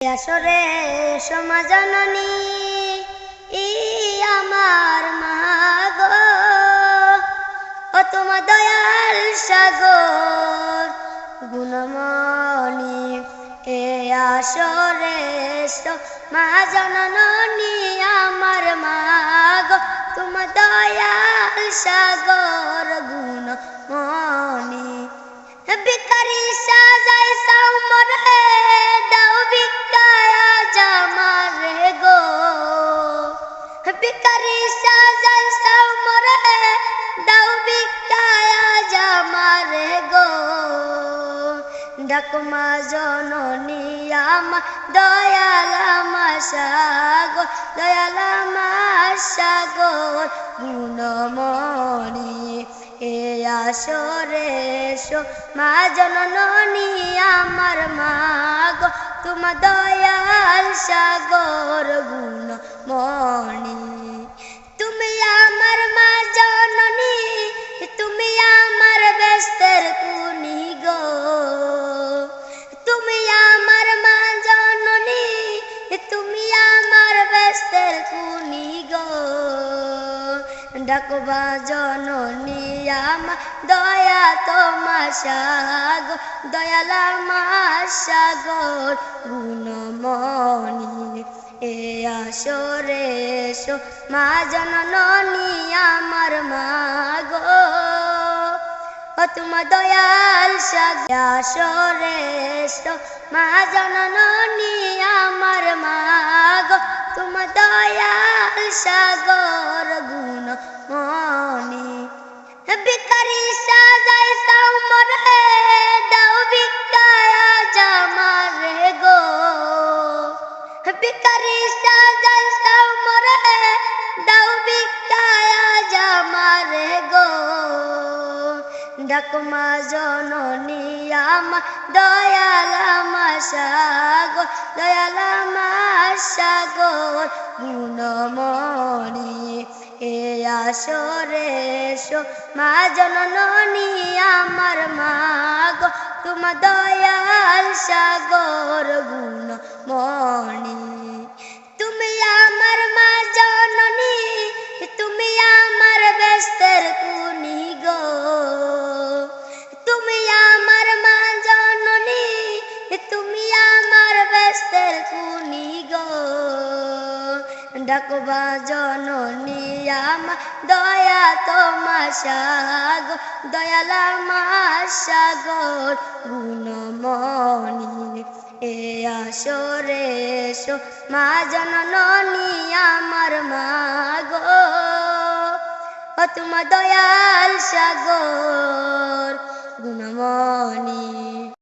আসরে সমাজননী, ই আমার মা গো। ও তোমার দয়াল সাগর, গুণমণি, এ আসরে মা জননী আমার মা গো। তোমার দয়াল সাগর। ডাকমা জননী আমা দয়ালামা সাগর দয়ালামা সাগর গুণমণি এ আসরে সো মা জননী আমার মা গো তোমার দয়াল সাগর, গুণ ডাকবা জননী আমা, দয়া তোমা সাগর দয়ালা মা সাগর গুণমণি, এ আসরে সো মা জননী আমার মা গো দয়াল সাগর আসরে সো মা জননী আমার মা গো তোমার দয়াল সাগর গুণ মনি। বিকারি সাজাই সাউ মরে, দাও বিকায়া জামারে গো। বিকারি সাজাই সাউ মরে, দাও বিকায়া জামারে গো। ডাকমা জননী আমা দয়ালামা সাগর দয়ালামা সাগর গুণমণি এ আসরে সো মা জননী আমার মা গো দয়াল সাগর গুণমণি তুমি আমার মা জননী, তুমি আমার ব্যস্তের কুনি গো। তুমি আমার মা জননী, তুমি আমার ব্যস্তের কুনি গো। ডাকবা জননিয়াম দয়া তোমার সাগর, দয়ালা মাসাগর গুণমণি এ আসরে এসো, মা জননী আমার মা গো ও তোমার দয়াল সাগর, গুণমণি।